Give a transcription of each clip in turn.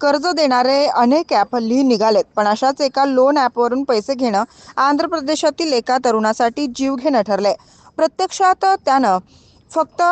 कर्ज देणारे अनेक ॲप हल्ली निघालेत पण अशाच एका लोन ॲपवरून पैसे घेणं आंध्र प्रदेशातील एका तरुणासाठी जीव घेणं ठरलंय. प्रत्यक्षात त्यानं फक्त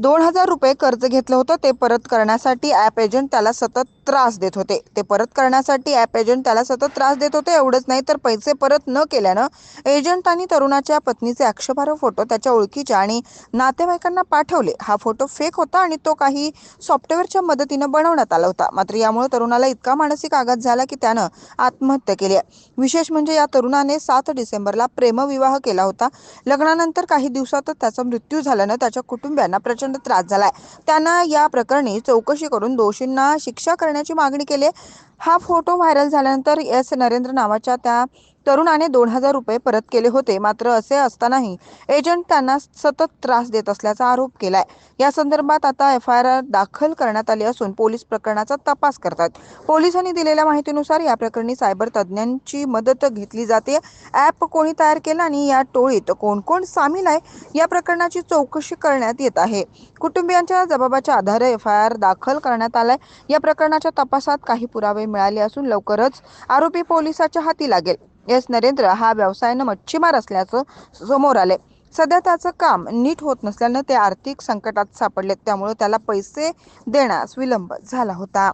दोन हजार रुपये कर्ज घेतलं होतं ते परत करण्यासाठी ॲप एजंट त्याला सतत त्रास देत होते. ते परत करण्यासाठी ॲप एजंट त्याला सतत त्रास देत होते एवढंच नाही तर पैसे परत न केल्यानं एजंट आणि तरुणाच्या पत्नीचे आक्षेपार्ह फोटो त्याच्या ओळखीच्या आणि नातेवाईकांना पाठवले. हा फोटो फेक होता आणि तो काही सॉफ्टवेअरच्या मदतीनं बनवण्यात आला होता. मात्र यामुळे तरुणाला इतका मानसिक आघात झाला की त्यानं आत्महत्या केली आहे. विशेष म्हणजे या तरुणाने सात डिसेंबरला प्रेमविवाह केला होता. लग्नानंतर काही दिवसातच त्याचा मृत्यू झाल्यानं त्याच्या कुटुंबियांना प्रचंड त्रास झालाय. त्यांना या प्रकरणी चौकशी करून दोषींना शिक्षा करण्याची मागणी केली हा फोटो व्हायरल झाल्यानंतर एस नरेंद्र नावाच्या त्या तरुणाने दोन हजार रुपये परत केले होते. मात्र असे असतानाही एजंट त्यांना सतत त्रास देत असल्याचा आरोप केलाय. या संदर्भात आता एफ आय आर दाखल करण्यात आली असून पोलीस प्रकरणाचा तपास करतात. पोलिसांनी दिलेल्या माहितीनुसार या प्रकरणी सायबर तज्ज्ञांची मदत घेतली जाते. ॲप कोणी तयार केला आणि या टोळीत कोण कोण सामील आहे या प्रकरणाची चौकशी करण्यात येत आहे. कुटुंबियांच्या जबाबाच्या आधारे एफ आय आर दाखल करण्यात आलाय. या प्रकरणाच्या तपासात काही पुरावे मिळाले असून लवकरच आरोपी पोलिसाच्या हाती लागेल. एस नरेंद्र हा व्यवसायानं मच्छीमार असल्याचं समोर आले सध्या त्याचं काम नीट होत नसल्यानं ते आर्थिक संकटात सापडले त्यामुळे त्याला पैसे देण्यास विलंब झाला होता.